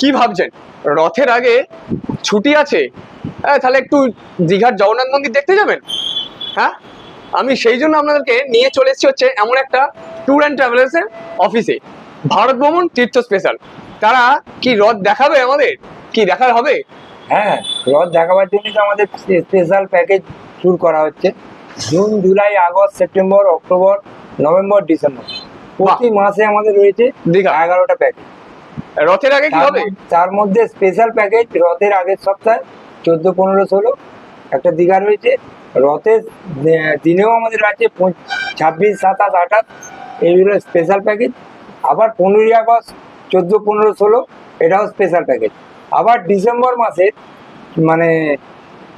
কি ভাবছেন? রথের আগে ছুটি আছে? হ্যাঁ তাহলে একটু দীঘার জগন্নাথ মন্দির দেখতে যাবেন? হ্যাঁ? আমি সেই জন্য আপনাদেরকে নিয়ে চলে এসেছি হচ্ছে এমন একটা ট্যুর অ্যান্ড ট্রাভেলার্সের অফিসে ভারত ভ্রমণ তীর্থ স্পেশাল তারা কি রথ দেখাবে আমাদের? কি দেখার হবে? হ্যাঁ রথ দেখাবার জন্য তো আমাদের স্পেশাল প্যাকেজ শুরু করা হচ্ছে। June July August September October November December. প্রতি মাসে আমাদের রয়েছে দীঘা। এগারোটা প্যাকেজ রথের আগে কি হবে? তার মধ্যে স্পেশাল প্যাকেজ রথের আগের সপ্তাহে চোদ্দ পনেরো ষোলো। একটা দীঘা রয়েছে। রথের দিনেও আমাদের আছে ছাব্বিশ সাতাশ আঠাশ। এইগুলো স্পেশাল প্যাকেজ আবার পনেরোই আগস্ট চোদ্দ পনেরো ষোলো এটাও স্পেশাল প্যাকেজ আবার ডিসেম্বর মাসে মানে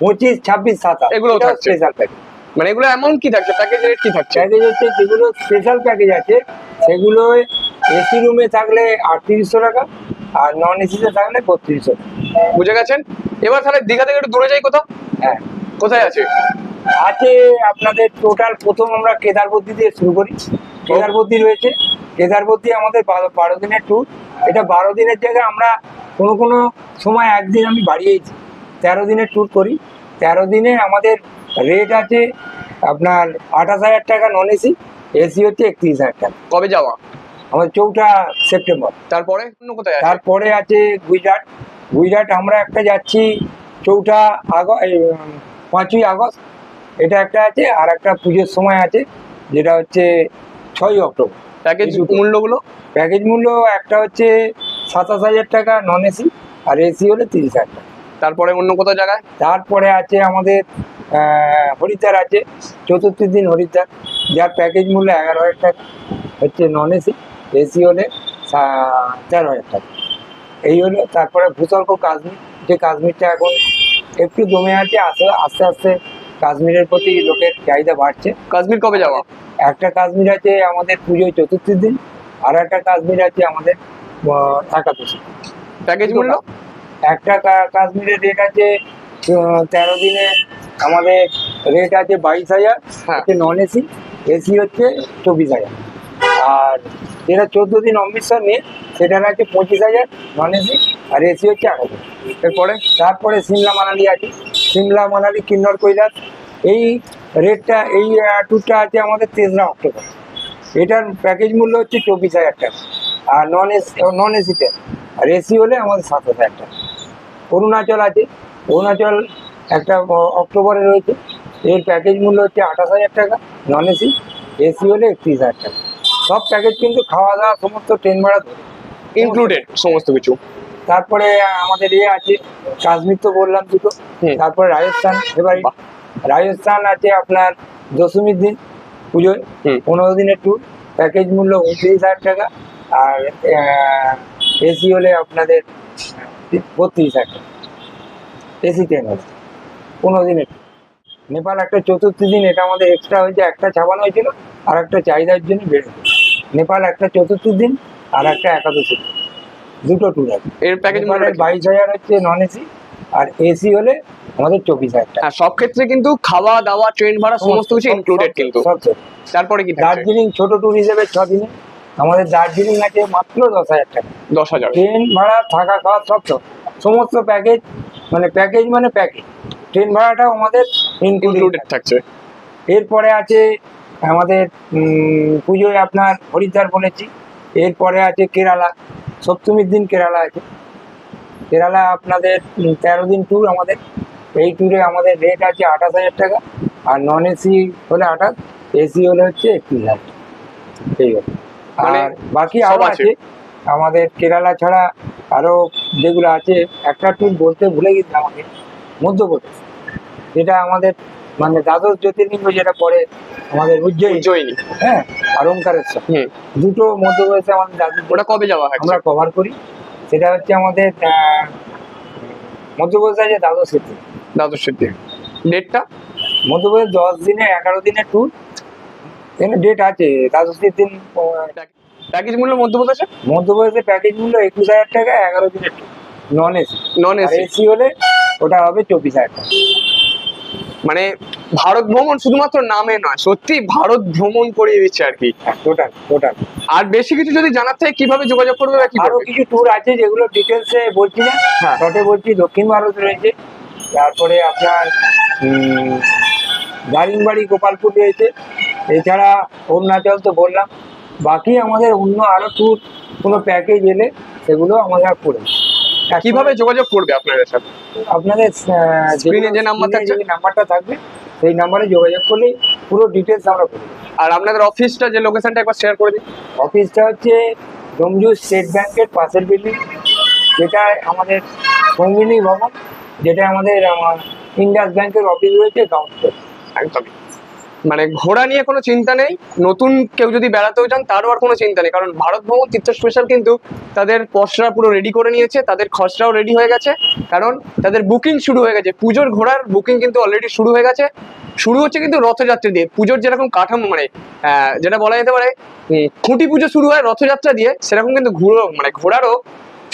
পঁচিশ ছাব্বিশ সাতাশ এগুলো স্পেশাল প্যাকেজ মানে এগুলো এমন কি থাকছে? প্যাকেজ রেট কি থাকছে? প্যাকেজ হচ্ছে যেগুলো স্পেশাল প্যাকেজ আছে সেগুলো এসি রুমে থাকলে আটত্রিশশো টাকা আর নন এসিতে থাকলে বত্রিশশো বুঝে গেছেন? এবার তাহলে দীঘা থেকে একটু দূরে যাই কোথাও? হ্যাঁ। কোথায় আছে? আছে আপনাদের টোটাল প্রথম আমরা কেদারবতী দিয়ে শুরু করি। কেদারবতী রয়েছে। কেদারবতী আমাদের বারো বারো দিনের ট্যুর এটা বারো দিনের জায়গায় আমরা কোনো কোনো সময় একদিন আমি বাড়িয়েছি। তেরো দিনের ট্যুর করি। তেরো দিনে আমাদের রেট আছে আপনার আঠাশ হাজার টাকা নন এসি এসি হচ্ছে একত্রিশ হাজার টাকা। কবে যাওয়া? আমাদের চৌঠা সেপ্টেম্বর। তারপরে অন্য কোথায় তারপরে আছে গুজরাট। গুজরাট আমরা একটা যাচ্ছি চৌঠা আগস্ট পাঁচই আগস্ট। এটা একটা আছে আর একটা পুজোর সময় আছে যেটা হচ্ছে ছয়ই অক্টোবর। প্যাকেজ মূল্যগুলো? প্যাকেজ মূল্য একটা হচ্ছে সাতাশ হাজার টাকা নন এসি আর এসি হলে তিরিশ হাজার টাকা। তারপরে অন্য কোথাও জায়গায়? তারপরে আছে আমাদের হরিদ্বার আছে চতুর্থ দিন হরিদ্বার। যার প্যাকেজ মূল্য এগারো হাজার টাকা হচ্ছে নন এসি এসি হলে তেরো হাজার টাকা। এই হলো তারপরে ভূস্বর্গ কাশ্মীর যে কাশ্মীরটা এখন একটু দমে আছে আস্তে আস্তে আস্তে কাশ্মীরের প্রতি লোকের চাহিদা বাড়ছে। কাশ্মীর কবে যাওয়া? একটা কাশ্মীর আছে আমাদের পুজোয় চতুর্থীর দিন আর একটা কাশ্মীর আছে আমাদের একাদশী প্যাকেজ মূল্য? একটা কাশ্মীরের রেট আছে তেরো দিনে আমাদের রেট আছে বাইশ হাজার। নন এসি এসি হচ্ছে চব্বিশ হাজার। আর যেটা চোদ্দ দিন অমৃতসর নিয়ে সেটার আছে পঁচিশ হাজার নন এসি আর এসি হচ্ছে আঠাশ এরপরে, তারপরে সিমলা মানালি আছে, সিমলা মানালি কিন্নর কৈলাস। এই রেটটা, এই ট্যুরটা আছে আমাদের তেসরা অক্টোবর। এটার প্যাকেজ মূল্য হচ্ছে চব্বিশ হাজার টাকা। আর নন এসি নন এসিতে আর এসি হলে আমাদের সাতাশ হাজার টাকা। অরুণাচল আছে, অরুণাচল একটা অক্টোবরে রয়েছে। এর প্যাকেজ মূল্য হচ্ছে আঠাশ হাজার টাকা নন এসি এসি হলে একত্রিশ হাজার টাকা। সব প্যাকেজ কিন্তু খাওয়া দাওয়া সমস্ত ট্রেন ভাড়া ইনক্লুডেড সমস্ত কিছু। তারপরে আমাদের ইয়ে আছে কাশ্মীর তো বললাম দুটো। তারপরে রাজস্থান এবার রাজস্থান আছে আপনার দশমীর দিন পুজোয় পনেরো দিনের ট্যুর প্যাকেজ মূল্য উনত্রিশ হাজার টাকা আর এসি হলে আপনাদের বত্রিশ হাজার টাকা। এসি ট্রেন হলে পনেরো দিনের। নেপাল একটা চতুর্থ দিন এটা আমাদের এক্সট্রা হয়েছে একটা ছাপানো হয়েছিল আর একটা চাহিদার জন্য বেড়েছে। নেপাল একটা চতুর্থ দিন আর একটা একাদশ দিন। দুটো ট্যুর আছে। এর প্যাকেজ বাইশ হাজার হচ্ছে নন এসি আর এসি হলে আমাদের চব্বিশ হাজার টাকা। হ্যাঁ সব ক্ষেত্রে কিন্তু খাওয়া দাওয়া ট্রেন ভাড়া সমস্ত কিছু ইনক্লুডেড কিন্তু। তারপরে কি দার্জিলিং ছোট ট্যুর হিসেবে ছ দিনে। আমাদের দার্জিলিং আছে মাত্র দশ হাজার টাকা। দশ হাজার। ট্রেন ভাড়া থাকা খাওয়া সব সব সমস্ত প্যাকেজ মানে প্যাকেজ মানে প্যাকেজ ট্রেন ভাড়াটাও আমাদের ইনক্লুডেড থাকছে। এরপরে আছে আমাদের পুজোয় আপনার হরিদ্বার বলেছি এরপরে আছে কেরালা সপ্তমীর দিন কেরালা আছে। কেরালা আপনাদের তেরো দিন ট্যুর আমাদের এই ট্যুরে আমাদের রেট আছে আঠাশ হাজার টাকা আর নন এসি হলে আঠাশ এসি হলে হচ্ছে একত্রিশ হাজার ঠিক আছে মানে আর বাকি আরও আছে। আছে আমাদের কেরালা ছাড়া আরও যেগুলো আছে একটা ট্যুর বলতে ভুলে গেছি আমাকে মধ্যপ্রদেশ। যেটা আমাদের মানে দ্বাদশ জ্যোতির্লিঙ্গ যেটা পড়ে আমাদের উজ্জয়িনী। হ্যাঁ আর ওঙ্কারেশ্বর। হুম। দুটো মধ্যপ্রদেশে আমাদের দাদু ওটা কবে যাওয়া হয় আমরা কভার করি। সেটা হচ্ছে আমাদের মধ্যপ্রদেশ আছে দ্বাদশ সিদ্ধি দ্বাদশ সিদ্ধি ডেটটা মধ্যপ্রদেশ দশ দিনে এগারো দিনের ট্যুর এখানে ডেট আছে দ্বাদশীর দিন প্যাকেজ মূল্য মধ্যপ্রদেশে মধ্যপ্রদেশের প্যাকেজ মূল্য একুশ হাজার টাকা এগারো দিনের tour non AC non AC AC হলে ওটা হবে চব্বিশ হাজার টাকা। মানে ভারত ভ্রমণ শুধুমাত্র নামে নয় সত্যি ভারত ভ্রমণ করিয়ে দিচ্ছে আর কি। টোটাল টোটাল আর বেশি কিছু যদি জানার থাকে কীভাবে যোগাযোগ করবে বা কি আরও কিছু ট্যুর আছে যেগুলো ডিটেলসে বলছি না। হ্যাঁ। শর্টে বলছি দক্ষিণ ভারত রয়েছে তারপরে আপনার উম, দারিংবাড়ি গোপালপুর রয়েছে। এছাড়া অরুণাচল তো বললাম। বাকি আমাদের অন্য আরও ট্যুর কোনো প্যাকেজ এলে সেগুলো আমাদের করে কীভাবে যোগাযোগ করবে আপনাদের সাথে আপনাদের এ যে number থাকছে? নাম্বারটা থাকবে সেই নাম্বারে যোগাযোগ করলেই পুরো ডিটেলস আমরা করে দেবো। আর আপনাদের অফিসটা যে লোকেশনটা একবার শেয়ার করে দিন অফিসটা হচ্ছে ডোমজু স্টেট ব্যাংকের পাশের বিল্ডিং যেটা আমাদের সঙ্গিনী ভবন যেটা আমাদের ইন্ডাস ব্যাংকের অফিস রয়েছে গ্রাউন্ড একদমই মানে ঘোড়া নিয়ে কোনো চিন্তা নেই। নতুন কেউ যদি বেড়াতেও যান, তারও আর কোনো চিন্তা নেই। কারণ ভারত ভ্রমণ তীর্থ স্পেশাল কিন্তু তাদের পসরা পুরো রেডি করে নিয়েছে, তাদের খসড়াও রেডি হয়ে গেছে। কারণ তাদের বুকিং শুরু হয়ে গেছে। পুজোর ঘোড়ার বুকিং কিন্তু অলরেডি শুরু হয়ে গেছে। শুরু হচ্ছে কিন্তু রথযাত্রা দিয়ে। পুজোর যেরকম কাঠামো মানে যেটা বলা যেতে পারে খুঁটি পুজো শুরু হয় রথযাত্রা দিয়ে। সেরকম কিন্তু ঘুরো মানে ঘোড়ারও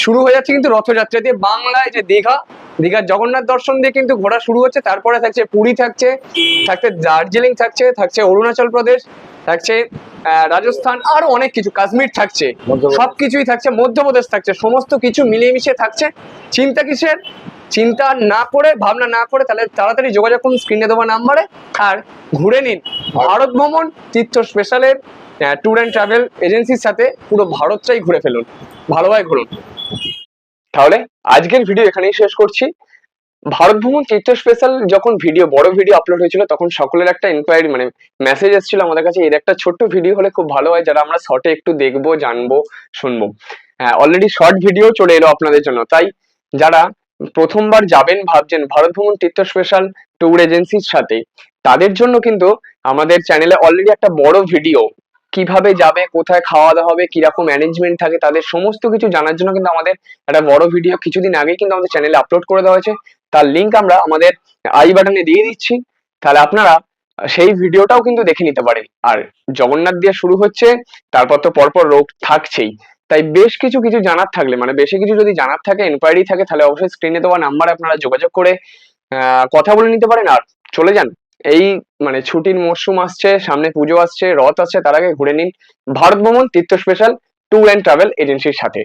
শুরু হয়ে যাচ্ছে কিন্তু রথযাত্রা দিয়ে। বাংলায় যে দীঘা দীঘার জগন্নাথ দর্শন দিয়ে কিন্তু ঘোরা শুরু হচ্ছে। তারপরে থাকছে পুরী থাকছে থাকছে দার্জিলিং থাকছে থাকছে অরুণাচল প্রদেশ থাকছে রাজস্থান আরও অনেক কিছু। কাশ্মীর থাকছে সবকিছুই থাকছে মধ্যপ্রদেশ থাকছে সমস্ত কিছু মিলিয়ে থাকছে। চিন্তা কিসের? চিন্তা না করে ভাবনা না করে তাহলে তাড়াতাড়ি যোগাযোগ করুন স্ক্রিনে দেওয়া নাম্বারে আর ঘুরে নিন। ভারত ভ্রমণ তীর্থ স্পেশালের ট্যুর অ্যান্ড ট্রাভেল এজেন্সির সাথে পুরো ভারতটাই ঘুরে ফেলুন। ভালোভাবে ঘুরুন। তাহলে আজকের ভিডিও এখানেই শেষ করছি। ভারত ভ্রমণ তীর্থ স্পেশাল যখন ভিডিও বড় ভিডিও আপলোড হয়েছিল, তখন সকলের একটা ইনকোয়ারি মানে মেসেজ এসেছিল আমাদের কাছে, এর একটা ছোট্ট ভিডিও হলে খুব ভালো হয়, যারা আমরা শর্টে একটু দেখব, জানব, শুনব। হ্যাঁ অলরেডি শর্ট ভিডিও চলে এলো আপনাদের জন্য। তাই যারা প্রথমবার যাবেন, ভাবছেন ভারত ভ্রমণ তীর্থ স্পেশাল ট্যুর এজেন্সির সাথে, তাদের জন্য কিন্তু আমাদের চ্যানেলে অলরেডি একটা বড় ভিডিও কীভাবে যাবে, কোথায় খাওয়া দাওয়া হবে, কীরকম ম্যানেজমেন্ট থাকে, তাদের সমস্ত কিছু জানার জন্য কিন্তু আমাদের একটা বড় ভিডিও কিছুদিন আগেই কিন্তু আমাদের চ্যানেলে আপলোড করে দেওয়া হয়েছে। তার লিঙ্ক আমরা আমাদের আই বাটনে দিয়ে দিচ্ছি। তাহলে আপনারা সেই ভিডিওটাও কিন্তু দেখে নিতে পারেন। আর জগন্নাথ দিয়ে শুরু হচ্ছে, তারপর তো পরপর রোগ থাকছেই। তাই বেশ কিছু কিছু জানার থাকলে মানে বেশি কিছু যদি জানার থাকে এনকোয়ারি থাকে, তাহলে অবশ্যই স্ক্রিনে দেওয়া নাম্বারে আপনারা যোগাযোগ করে কথা বলে নিতে পারেন। আর চলে যান। এই মানে ছুটির মরশুম আসছে, সামনে পুজো আসছে, রথ আছে তার আগে ঘুরে নিন Bharat Bhraman Tirtha special tour and travel এজেন্সির সাথে।